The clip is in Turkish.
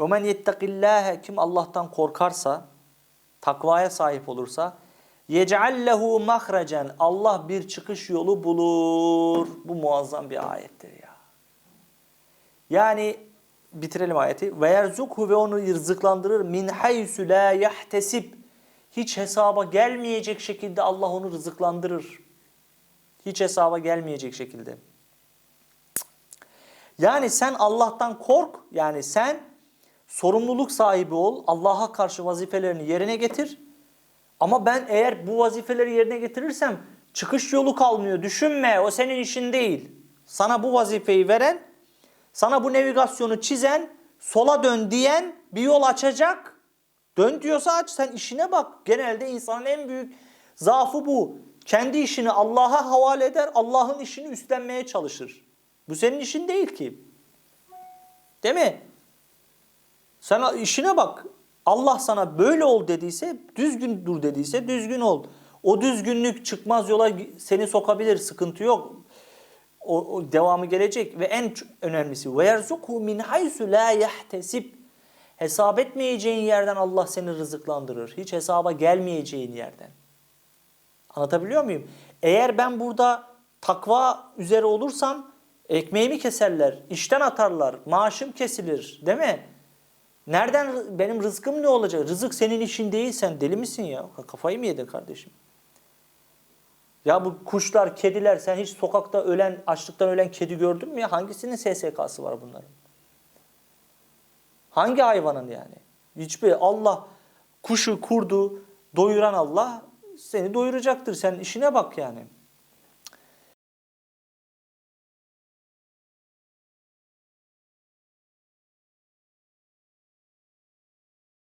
Ve men yettekillâhe kim Allah'tan korkarsa, takvaya sahip olursa yec'al lehu mahrecen Allah bir çıkış yolu bulur. Bu muazzam bir ayettir ya. Yani bitirelim ayeti. Ve yerzukhu ve onu rızıklandırır min haysu la yahtesib. Hiç hesaba gelmeyecek şekilde Allah onu rızıklandırır. Hiç hesaba gelmeyecek şekilde. Yani sen Allah'tan kork. Yani sen sorumluluk sahibi ol. Allah'a karşı vazifelerini yerine getir. Ama ben eğer bu vazifeleri yerine getirirsem çıkış yolu kalmıyor. Düşünme o senin işin değil. Sana bu vazifeyi veren, sana bu navigasyonu çizen, sola dön diyen bir yol açacak. Dön diyorsa aç sen işine bak. Genelde insanın en büyük zaafı bu. Kendi işini Allah'a havale eder, Allah'ın işini üstlenmeye çalışır. Bu senin işin değil ki. Değil mi? Sen işine bak. Allah sana böyle ol dediyse, düzgün dur dediyse düzgün ol. O düzgünlük çıkmaz yola seni sokabilir, sıkıntı yok. O, o devamı gelecek ve en önemlisi ve yerzuku min haysu la. Hesap etmeyeceğin yerden Allah seni rızıklandırır. Hiç hesaba gelmeyeceğin yerden. Anlatabiliyor muyum? Eğer ben burada takva üzere olursam ekmeğimi keserler, işten atarlar, maaşım kesilir değil mi? Nereden benim rızkım ne olacak? Rızık senin işin değil sen deli misin ya? Kafayı mı yedin kardeşim? Ya bu kuşlar, kediler sen hiç sokakta ölen, açlıktan ölen kedi gördün mü ya? Hangisinin SSK'sı var bunların? Hangi hayvanın yani? Hiçbir Allah kuşu, kurdu doyuran Allah seni doyuracaktır. Sen işine bak yani.